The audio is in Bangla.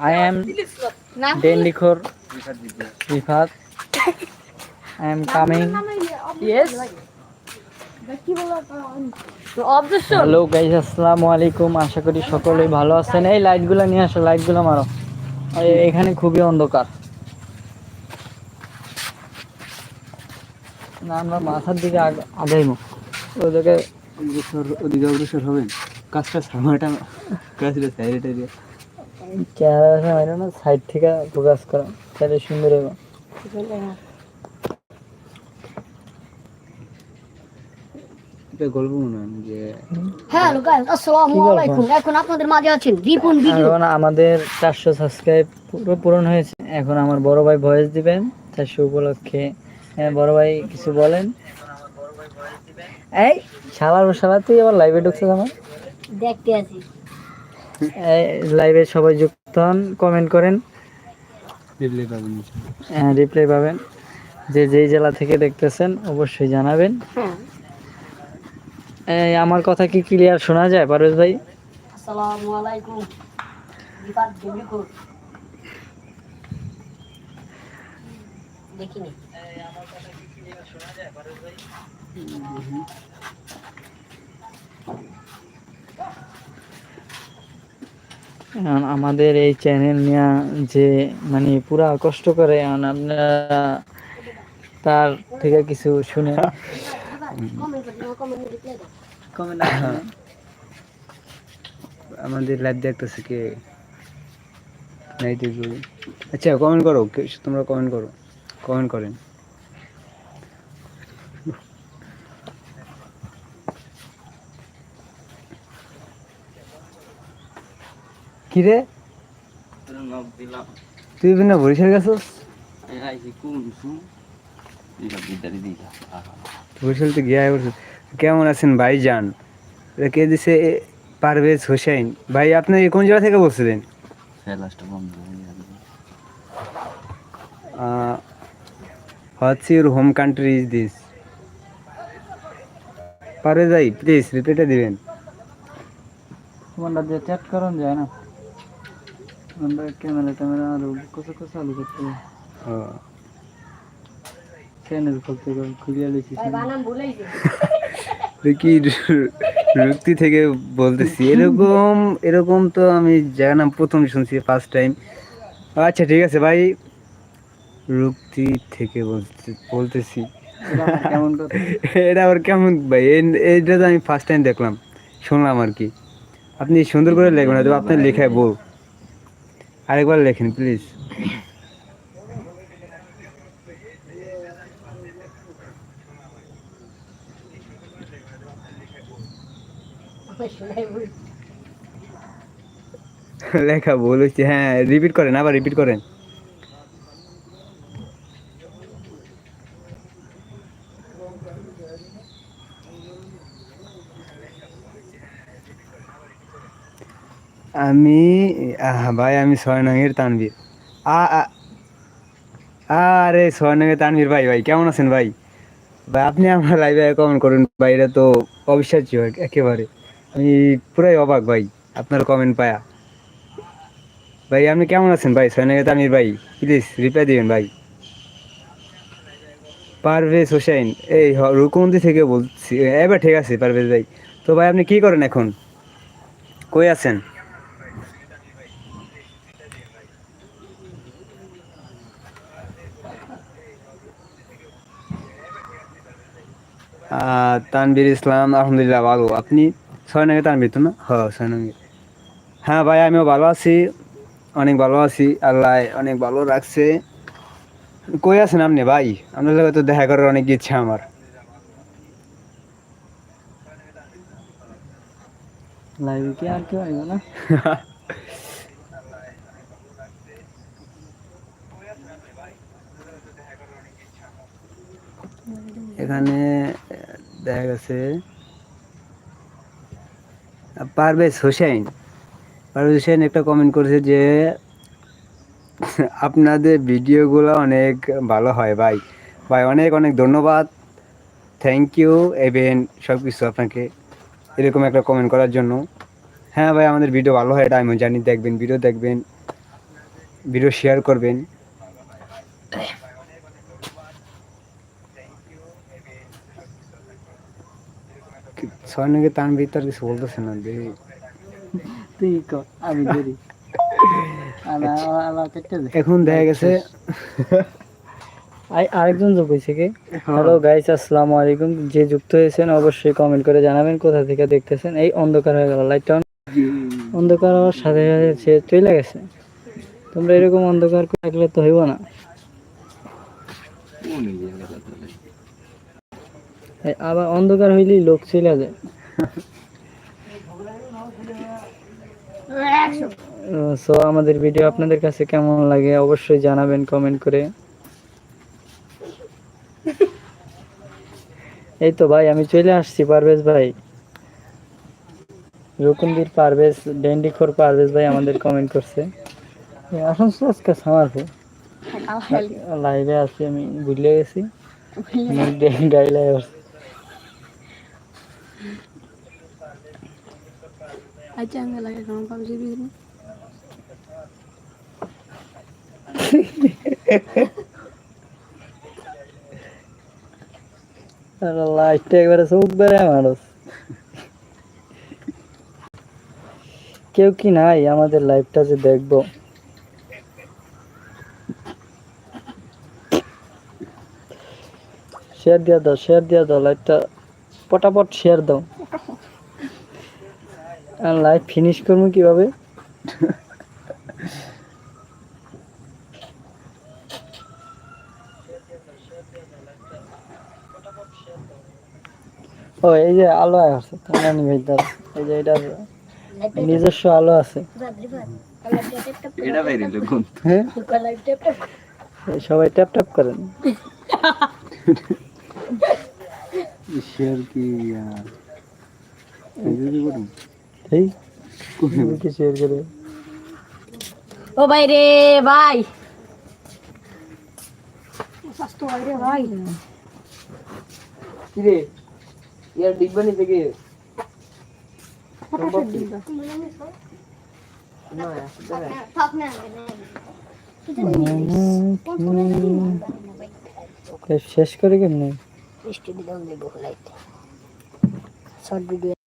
Am Dendikhor Rifat. I am coming. Yes. Objection. Hello আসসালামু আলাইকুম আশা করি সকলেই ভালো আছেন এই লাইটগুলো নিয়ে আসো লাইটগুলো মারো এখানে খুবই অন্ধকার না, আমরা মাথার দিকে আগ- আগাইবো ওদিকে অগ্রসর অগ্রসর হবেন কাজটা সামাটা কাজটা সাইডে দিয়ে ক্যামেরা মারো না সাইড থেকে ফোকাস করো। তাহলে সুন্দর হবে। গল্প মনে হয় যে হ্যালো গাইস আসসালামু আলাইকুম। এখন আপনাদের মাঝে আছেন রিপন ভিডিও এখন আমাদের চারশো সাবস্ক্রাইব পুরো পূরণ হয়েছে। এখন আমার বড় ভাই ভয়েস দিবেন চারশো উপলক্ষে। হ্যাঁ বড় ভাই কিছু বলেন। এই শালার ও শালা তুই আবার লাইভে ঢুকছিস আমার? দেখতে আছি। লাইভে সবাই যুক্ত হন কমেন্ট করেন। রিপ্লাই পাবেন রিপ্লাই পাবেন। যে যেই জেলা থেকে দেখতেছেন অবশ্যই জানাবেন। হ্যাঁ। আমার কথা কি ক্লিয়ার শোনা যায় পারভেজ ভাই? আসসালামু আলাইকুম। রিপাত ভিডিও দেখিনি। এখন আমাদের এই চ্যানেল নিয়ে যে মানে পুরা কষ্ট করে আপনারা তার থেকে কিছু শুনে আমাদের লাইভ দেখতেছে কে? নাই আচ্ছা কমেন্ট করো তোমরা কমেন্ট করো। কমেন্ট করেন। কি রে তুই বিনা বরিশাল গেছস? বরিশাল তো গিয়া বলছিস কেমন আছেন ভাই যান কে দিছে এ, পারভেজ হোসেন? ভাই আপনি কোন জায়গা থেকে বলছিলেন? What's your home country is this? Parvez ভাই প্লিজ রিপিটে দিবেন। তোমার চ্যাট করান যায় না? আমরা ক্যামেরা ট্যামেরা আর কিছু কিছু চালু করতে হবে ও, চ্যানেল খুলতে হবে খুলিয়ে লিখি দেখি রুক্তি থেকে বলতেছি? এরকম এরকম তো আমি জায়গা নাম প্রথম শুনছি ফার্স্ট টাইম আচ্ছা ঠিক আছে ভাই। রুক্তি থেকে বলতে বলতেছি। কেমন এটা আবার কেমন ভাই? এই- এইটা তো আমি ফার্স্ট টাইম দেখলাম শুনলাম আর কি। আপনি সুন্দর করে লেখবেন হয়তো আপনার লেখায় বউ আরেকবার লেখেন প্লিজ লেখা ভুল হচ্ছে হ্যাঁ রিপিট করেন আবার রিপিট করেন। আমি ভাই, আমি ছয় নঙের তানবীর আরে ছয় নঙের তানবীর ভাই ভাই, কেমন আছেন ভাই? ভাই, আপনি আমার লাইভে কমেন্ট করুন। ভাই, এটা তো অবিশ্বাস্য এক- একেবারে। আমি পুরাই অবাক ভাই, আপনার কমেন্ট পায়া। ভাই, আপনি কেমন আছেন ভাই ছয় নঙের তানবীর ভাই? প্লিজ রিপ্লাই দিবেন ভাই। পারভেজ হোসেন, এই রুকুমন্দি থেকে বলছি। এবার ঠিক আছে, পারভেজ ভাই। তো ভাই, আপনি কি করেন এখন? কই আছেন? আহ, তানভীর ইসলাম আলহামদুলিল্লাহ ভালো। আপনি ছয় নঙ্গে তানভীর তো না? হ্যাঁ ছয় নঙ্গে হ্যাঁ ভাই আমিও ভালো আছি। অনেক ভালো আছি। আল্লাহ অনেক ভালো রাখছে। কই আছেন আপনি ভাই? আপনার সাথে তো দেখা করার অনেক ইচ্ছা আমার। লাইভে কি আর কেউ আইব না? এখানে দেখা গেছে। পারভেজ হোসেন পারভেজ হোসেন একটা কমেন্ট করেছে যে, আপনাদের ভিডিওগুলো অনেক ভালো হয় ভাই। ভাই, অনেক অনেক ধন্যবাদ। থ্যাংক ইউ এভেন সব কিছু আপনাকে। এরকম একটা কমেন্ট করার জন্য। হ্যাঁ ভাই, আমাদের ভিডিও ভালো হয় এটা আমিও জানি দেখবেন ভিডিও দেখবেন ভিডিও শেয়ার করবেন। কি- ছয় নাকি তানভীর তার কিছু বলতেছে না দেখি তুই কর আমি দেরি। আলা আলা কেটে দে। এখন দেখা গেছে। আরেকজন যোগ হয়েছে কি? হ্যালো গাইস আসসালামু আলাইকুম। যে যুক্ত হয়েছেন অবশ্যই কমেন্ট করে জানাবেন কোথা থেকে দেখতেছেন। এই অন্ধকার হয়ে গেল লাইটটা অন্ধকার হওয়ার সাথে সাথে সে চলে গেছে। তোমরা এরকম অন্ধকার করে রাখলে তো হইব না। আবার অন্ধকার হইলেই লোক চলে যায়। সো আমাদের ভিডিও আপনাদের কাছে কেমন লাগে অবশ্যই জানাবেন কমেন্ট করে। এই তো ভাই আমি চলে আসছি পারভেজ ভাই। রুকুনবীর পারভেজ ডেন্ডিখোর পারভেজ ভাই আমাদের কমেন্ট করছে। আসুন আজকে সামার লাইভে আছি আমি ভুলে গেছি। গাইলে আচ্ছা আমি লাগে কেমন পাবজি বিক্রি লাইটটা একবারে চোখ বেড়ে মানুষ কেউ কি নাই আমাদের লাইভটা যে দেখব শেয়ার দিয়া দাও শেয়ার দিয়া দাও লাইভটা পটাপট শেয়ার দাও। আর লাইভ ফিনিশ করব কীভাবে? ও এই যে আলো আছে তোমার ভাই দাও। এই যে এটা নিজস্ব আলো আছে। হ্যাঁ? এই সবাই ট্যাপ ট্যাপ করেন। শেয়ার কি আর এই কি শেয়ার করে? ও ভাই রে ভাই। স্বাস্থ্য ভাই রে ভাই। কিরে ইয়ার ডিগবানি থেকে। শেষ করে কেমনে? মিষ্টি দিলাম দেবো লাইট। Short video